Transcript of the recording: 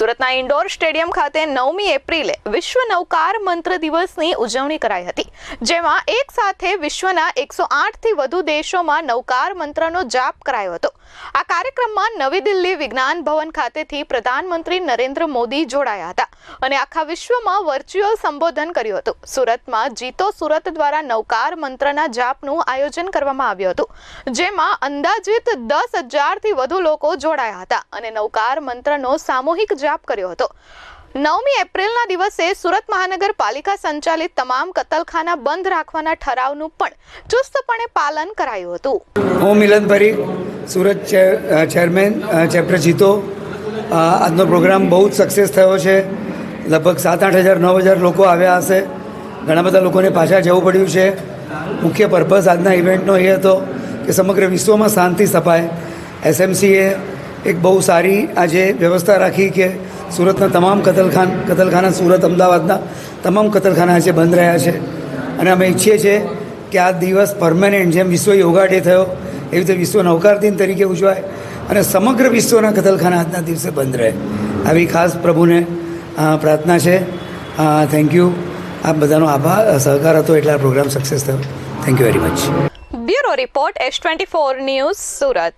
સુરતના indoor stadium ખાતે નવમી એપ્રિલે વિશ્વ નૌકાર મંત્ર દિવસની ઉજવણી કરાઈ હતી. જેમાં એક સાથે વિશ્વના એકસો આઠથી વધુ દેશોમાં નૌકાર મંત્રનો જાપ કરાયો હતો. આ કાર્યક્રમમાં નવી દિલ્હી વિજ્ઞાન ભવન ખાતેથી પ્રધાનમંત્રી નરેન્દ્ર મોદી જોડાયા હતા અને આખા વિશ્વમાં વર્ચ્યુઅલ સંબોધન કર્યું હતું. સુરતમાં જીતો સુરત દ્વારા નૌકાર મંત્રના જાપનું આયોજન કરવામાં આવ્યું હતું, જેમાં અંદાજિત દસ હજારથી વધુ લોકો જોડાયા હતા અને નૌકાર મંત્રનો સામૂહિક જાપ કર્યો હતો. નવમી એપ્રિલના દિવસે સુરત મહાનગરપાલિકા સંચાલિત તમામ કતલખાના બંધ રાખવાના ઠરાવનું પણ ચુસ્તપણે પાલન કરાયું હતું. હું મિલન પરીખ, સુરત ચેરમેન ચેપ્ટર જીતો. આજનો પ્રોગ્રામ બહુ જ સક્સેસ થયો છે. લગભગ સાત આઠ હજાર, નવ હજાર લોકો આવ્યા હશે. ઘણા બધા લોકોને પાછા જવું પડ્યું છે. મુખ્ય પર્પઝ આજના ઇવેન્ટનો એ હતો કે સમગ્ર વિશ્વમાં શાંતિ સ્થપાય. એસએમસીએ એક બહુ સારી આજે વ્યવસ્થા રાખી કે સુરતના તમામ કતલખાન કતલખાના સુરત, અમદાવાદના તમામ કતલખાના છે, બંધ રહ્યા છે. અને અમે ઈચ્છીએ છીએ કે આ દિવસ પરમેનન્ટ જેમ વિશ્વ યોગા ડે થયો, એવી રીતે વિશ્વ નૌકાર દિન તરીકે ઉજવાય અને સમગ્ર વિશ્વના કતલખાના આજના દિવસે બંધ રહે. આવી ખાસ પ્રભુને પ્રાર્થના છે. થેન્ક યુ આ બધાનો આભાર, સહકાર હતો એટલે આ પ્રોગ્રામ સક્સેસ થયો. Thank you very much bureau report S twenty four news Surat.